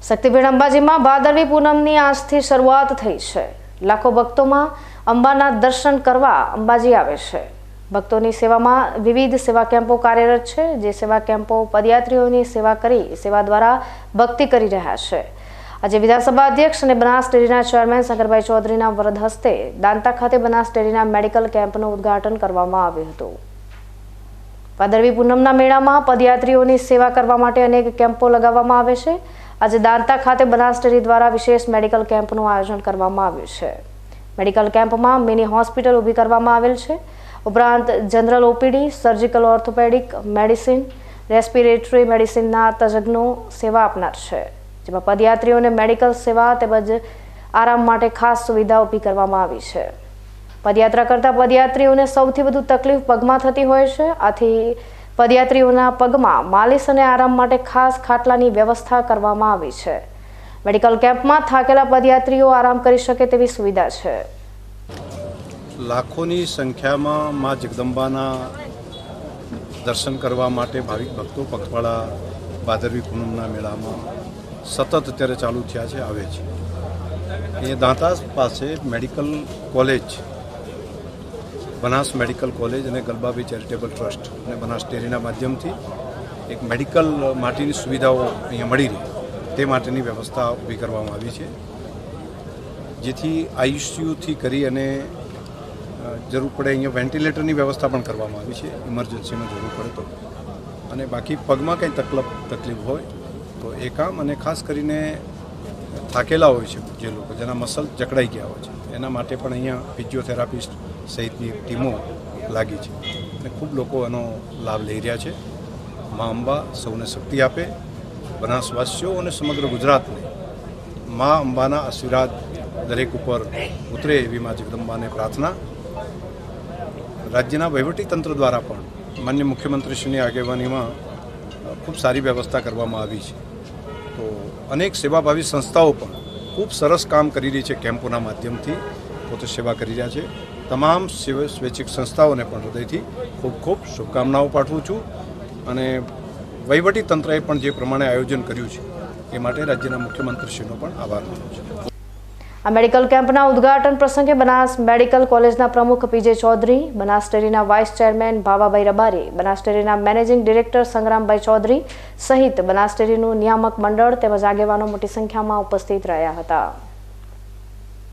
શક્તિપીઠ અંબાજીમાં ભાદરવી પૂનમની આજથી શરૂઆત થઈ છે. લાખો ભક્તોમાં અંબાના દર્શન કરવા અંબાજી આવે છે. ભક્તોની સેવામાં વિવિધ સેવા કેમ્પો કાર્યરત છે, જે સેવા કેમ્પો પદયાત્રીઓની સેવા કરી, સેવા દ્વારા ભક્તિ કરી રહ્યા છે. આજે વિધાનસભા અધ્યક્ષ અને બનાસ ડેરીના ચેરમેન શંકરભાઈ ચૌધરીના વરદ હસ્તે દાંતા ખાતે બનાસ ડેરીના મેડિકલ કેમ્પનું ઉદ્ઘાટન કરવામાં આવ્યું હતું. ભાદરવી પૂનમના મેળામાં પદયાત્રીઓની સેવા કરવા માટે અનેક કેમ્પો લગાવવામાં આવે છે. આજે દાંતા ખાતે બનાસ દ્વારા વિશેષ મેડિકલ કેમ્પનું આયોજન કરવામાં આવ્યું છે. મેડિકલ કેમ્પમાં મિની હોસ્પિટલ ઊભી કરવામાં આવેલ છે. ઉપરાંત general OPD, surgical orthopaedic medicine, respiratory મેડિસિનના તજજ્ઞો સેવા આપનાર છે. જેમાં પદયાત્રીઓને મેડિકલ સેવા તેમજ આરામ માટે ખાસ સુવિધા ઊભી કરવામાં આવી છે. પદયાત્રા કરતા પદયાત્રીઓને સૌથી વધુ તકલીફ પગમાં થતી હોય છે. આથી પદયાત્રીઓના પગમાં માલિશ અને આરામ માટે ખાસ ખાટલાની વ્યવસ્થા કરવામાં આવી છે. મેડિકલ કેમ્પમાં થાકેલા પદયાત્રીઓ આરામ કરી શકે તેવી સુવિધા છે. લાખોની સંખ્યામાં મા જગદંબાના દર્શન કરવા માટે ભાવિક ભક્તો પગપાળા ભાદરવી પૂનમના મેળામાં સતત અત્યારે ચાલુ થયા છે, આવે છે. એ દાંતા પાસે medical college Banas medical college અને ગલબાબી ચેરિટેબલ ટ્રસ્ટ અને બનાસ ડેરીના માધ્યમથી એક મેડિકલ માટેની સુવિધાઓ અહીંયા મળી રહે. તે માટેની વ્યવસ્થા ઊભી કરવામાં આવી છે. જેથી આઈસીયુથી કરી અને જરૂર પડે અહીંયા વેન્ટિલેટરની વ્યવસ્થા પણ કરવામાં આવી છે. ઇમરજન્સીમાં જરૂર પડે તો. અને બાકી પગમાં કંઈ તકલીફ તકલીફ હોય તો એ કામ અને ખાસ કરીને થાકેલા હોય છે જે લોકો, જેના મસલ જકડાઈ ગયા હોય છે. એના માટે પણ અહીંયા ફિઝિયોથેરાપિસ્ટ સહિતની ટીમો લાગી છે. અને ખૂબ લોકો એનો લાભ લઈ રહ્યા છે. મા અંબા સૌને શક્તિ આપે, બનાસવાસીઓ અને સમગ્ર ગુજરાતને મા અંબાના આશીર્વાદ દરેક ઉપર ઉતરે એવી મા જગદંબાને પ્રાર્થના. રાજ્યના વહીવટીતંત્ર દ્વારા પણ માન્ય મુખ્યમંત્રીશ્રીની આગેવાનીમાં ખૂબ સારી વ્યવસ્થા કરવામાં આવી છે. તો અનેક સેવાભાવી સંસ્થાઓ પણ ખૂબ સરસ કામ કરી રહી છે કેમ્પોના માધ્યમથી, પોતે સેવા કરી રહ્યા છે. તમામ સેવ- સ્વૈચ્છિક સંસ્થાઓને પણ હૃદયથી ખૂબ ખૂબ શુભકામનાઓ પાઠવું છું અને વહીવટી તંત્રએ પણ જે પ્રમાણે આયોજન કર્યું છે, એ માટે રાજ્યના મુખ્યમંત્રીશ્રીનો પણ આભાર માનું છું. આ મેડિકલ કેમ્પના ઉદ્ઘાટન પ્રસંગે બનાસ મેડિકલ કોલેજના પ્રમુખ પીજે ચૌધરી, બનાસ ડેરીના વાઇસ ચેરમેન ભાવાભાઈ રબારી, બનાસ ડેરીના મેનેજિંગ ડિરેક્ટર સંગ્રામભાઈ ચૌધરી સહિત બનાસ ડેરીનું નિયામક મંડળ તેમજ આગેવાનો મોટી સંખ્યામાં ઉપસ્થિત રહ્યા હતા.